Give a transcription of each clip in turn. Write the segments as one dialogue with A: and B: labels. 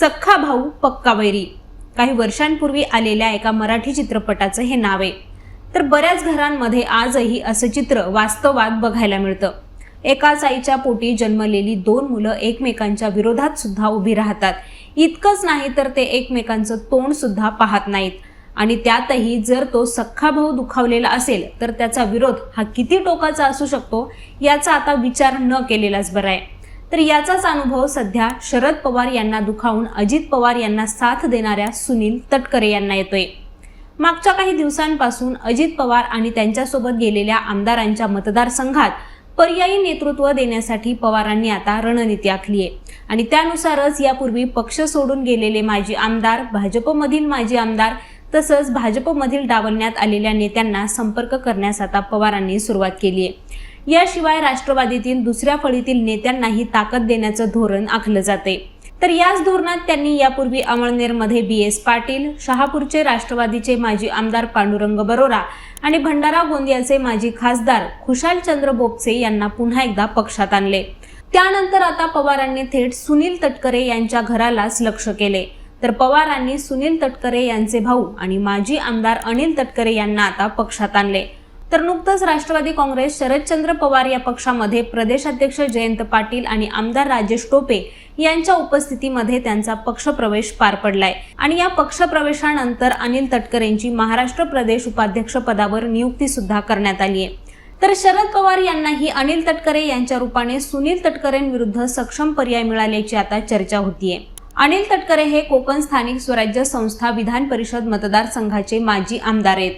A: सख्खा भाऊ पक्का वैरी. काही वर्षांपूर्वी आलेल्या एका मराठी चित्रपटाचं हे नाव आहे. तर बऱ्याच घरांमध्ये आजही असं चित्र वास्तवात बघायला मिळतं. एकाच आईच्या पोटी जन्मलेली दोन मुलं एकमेकांच्या विरोधात सुद्धा उभी राहतात. इतकंच नाही तर ते एकमेकांचं तोंड सुद्धा पाहत नाहीत. आणि त्यातही जर तो सख्खा भाऊ दुखावलेला असेल तर त्याचा विरोध हा किती टोकाचा असू शकतो याचा आता विचार न केलेलाच बरा आहे. तर याचाच अनुभव सध्या शरद पवार यांना दुखावून अजित पवार यांना साथ देणाऱ्या सुनील तटकरे यांना येतोय. मागच्या काही दिवसांपासून अजित पवार आणि त्यांच्यासोबत गेलेल्या आमदारांच्या मतदारसंघात पर्यायी नेतृत्व देण्यासाठी पवारांनी आता रणनीती आखली आहे. आणि त्यानुसारच यापूर्वी पक्ष सोडून गेलेले माजी आमदार भाजपमधील माजी आमदार तसंच भाजपमधील डावलण्यात आलेल्या नेत्यांना संपर्क करण्यास आता पवारांनी सुरुवात केली आहे. याशिवाय राष्ट्रवादीतील दुसऱ्या फळीतील नेत्यांनाही ताकद देण्याचं धोरण आखलं जाते. तर याच धोरणात त्यांनी यापूर्वी अमळनेरमध्ये बी एस पाटील शहापूरचे राष्ट्रवादीचे माजी आमदार पांडुरंग बरोरा आणि भंडारा गोंदियाचे माजी खासदार खुशाल चंद्र बोपसे यांना पुन्हा एकदा पक्षात आणले. त्यानंतर आता पवारांनी थेट सुनील तटकरे यांच्या घरालाच लक्ष केले. तर पवारांनी सुनील तटकरे यांचे भाऊ आणि माजी आमदार अनिल तटकरे यांना आता पक्षात आणले. तर नुकतंच राष्ट्रवादी काँग्रेस शरदचंद्र पवार या पक्षामध्ये प्रदेशाध्यक्ष जयंत पाटील आणि आमदार राजेश टोपे यांच्या उपस्थितीमध्ये त्यांचा पक्षप्रवेश पार पडलाय. आणि या पक्षप्रवेशानंतर अनिल तटकरेंची महाराष्ट्र प्रदेश उपाध्यक्ष पदावर नियुक्ती सुद्धा करण्यात आली आहे. तर शरद पवार यांनाही अनिल तटकरे यांच्या रूपाने सुनील तटकरेंविरुद्ध सक्षम पर्याय मिळाल्याची आता चर्चा होतीये. अनिल तटकरे हे कोकण स्थानिक स्वराज्य संस्था विधान परिषद मतदारसंघाचे माजी आमदार आहेत.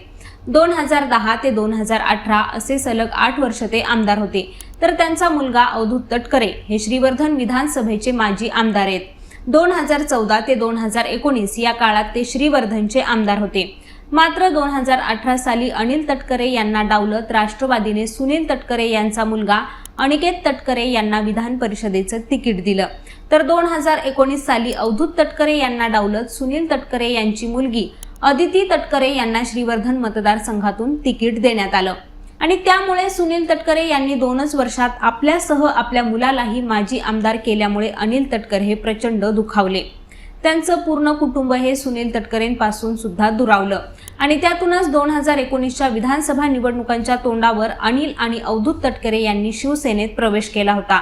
A: दोन हजार दहा ते दोन हजार अठरा असे सलग आठ वर्ष ते आमदार होते. तर त्यांचा मुलगा अवधूत तटकरे हे श्रीवर्धन विधानसभेचे माजी आमदार आहेत. दोन हजार चौदा ते दोन हजार एकोणीस या काळात ते श्रीवर्धनचे आमदार होते. मात्र दोन हजार अठरा साली अनिल तटकरे यांना डावलत राष्ट्रवादीने सुनील तटकरे यांचा मुलगा अनिकेत तटकरे यांना विधान परिषदेचं तिकीट दिलं. तर दोन हजार एकोणीस साली अवधूत तटकरे यांना डावलत सुनील तटकरे यांची मुलगी अदिती तटकरे यांना श्रीवर्धन मतदारसंघातून तिकीट देण्यात आलं. आणि त्यामुळे सुनील तटकरे यांनी दोनच वर्षात आपल्यासह आपल्या मुलालाही माजी आमदार केल्यामुळे अनिल तटकरे हे प्रचंड दुखावले. त्यांचं पूर्ण कुटुंब हे सुनील तटकरेंपासून सुद्धा दुरावलं. आणि त्यातूनच दोन हजार एकोणीसच्या विधानसभा निवडणुकांच्या तोंडावर अनिल आणि अवधूत तटकरे यांनी शिवसेनेत प्रवेश केला होता.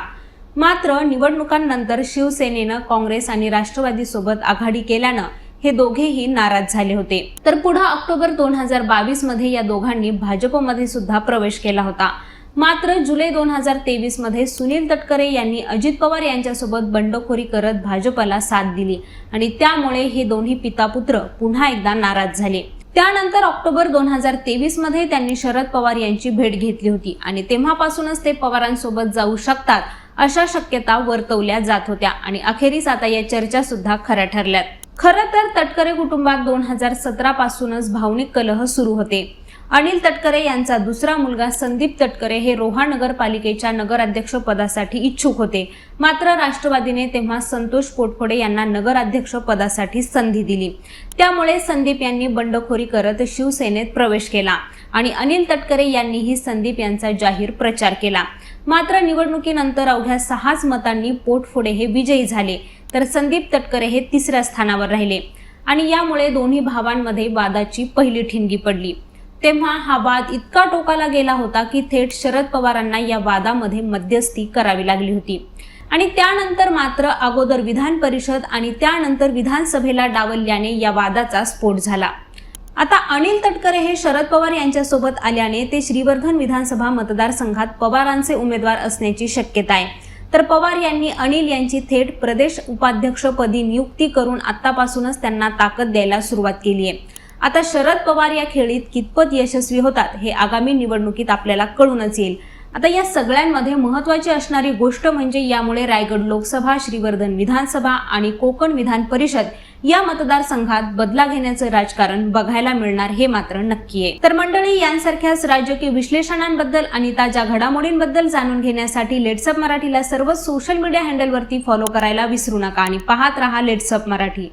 A: मात्र निवडणुकांनंतर शिवसेनेनं काँग्रेस आणि राष्ट्रवादीसोबत आघाडी केल्यानं हे दोघेही नाराज झाले होते. तर पुढे ऑक्टोबर दोन हजार बावीसमध्ये या दोघांनी भाजपमध्ये सुद्धा प्रवेश केला होता. मात्र जुलै दोन हजार तेवीसमध्ये सुनील तटकरे यांनी अजित पवार यांच्यासोबत बंडखोरी करत भाजपला साथ दिली आणि त्यामुळे हे दोन्ही पितापुत्र पुन्हा एकदा नाराज झाले. त्यानंतर ऑक्टोबर दोन हजार तेवीसमध्ये त्यांनी शरद पवार यांची भेट घेतली होती आणि तेव्हापासूनच ते पवारांसोबत जाऊ शकतात अशा शक्यता वर्तवल्या जात होत्या आणि अखेरीस आता या चर्चा सुद्धा खऱ्या ठरल्यात. खरं तर तटकरे कुटुंबात दोन हजार सतरा पासूनच भावनिक कलह सुरू होते. अनिल तटकरे यांचा दुसरा मुलगा संदीप तटकरे हे रोहा नगरपालिकेच्या नगराध्यक्ष पदासाठी इच्छुक होते. मात्र राष्ट्रवादीने तेव्हा संतोष पोटफोडे यांना नगराध्यक्ष पदासाठी संधी दिली. त्यामुळे संदीप यांनी बंडखोरी करत शिवसेनेत प्रवेश केला आणि अनिल तटकरे यांनीही संदीप यांचा जाहीर प्रचार केला. मात्र निवडणुकीनंतर अवघ्या सहाच मतांनी पोटफोडे हे विजयी झाले. तर संदीप तटकरे हे तिसऱ्या स्थानावर राहिले. आणि यामुळे दोन्ही भावांमध्ये वादाची पहिली ठिणगी पडली. तेव्हा हा वाद इतका टोकाला गेला होता की थेट शरद पवारांना या वादामध्ये मध्यस्थी करावी लागली होती. आणि त्यानंतर मात्र अगोदर विधान परिषद आणि त्यानंतर विधानसभेला डावलल्याने या वादाचा स्फोट झाला. आता अनिल तटकरे हे शरद पवार यांच्यासोबत आल्याने ते श्रीवर्धन विधानसभा मतदारसंघात पवारांचे उमेदवार असण्याची शक्यता आहे. तर पवार यांनी अनिल यांची थेट प्रदेश उपाध्यक्षपदी नियुक्ती करून आतापासूनच त्यांना ताकद द्यायला सुरुवात केली आहे. आता शरद पवार या खेळीत कितपत यशस्वी होतात हे आगामी निवडणुकीत आपल्याला कळूनच येईल. आता या सगळ्यांमध्ये महत्वाची असणारी गोष्ट म्हणजे यामुळे रायगड लोकसभा श्रीवर्धन विधानसभा आणि कोकण विधान परिषद या मतदारसंघात बदला घेण्याचं राजकारण बघायला मिळणार हे मात्र नक्की आहे तर मंडळी यांसारख्याच राजकीय विश्लेषणांबद्दल आणि ताज्या घडामोडींबद्दल जाणून घेण्यासाठी लेट्सअप मराठीला सर्व सोशल मीडिया हँडलवरती फॉलो करायला विसरू नका आणि पाहत रहा लेट्सअप मराठी.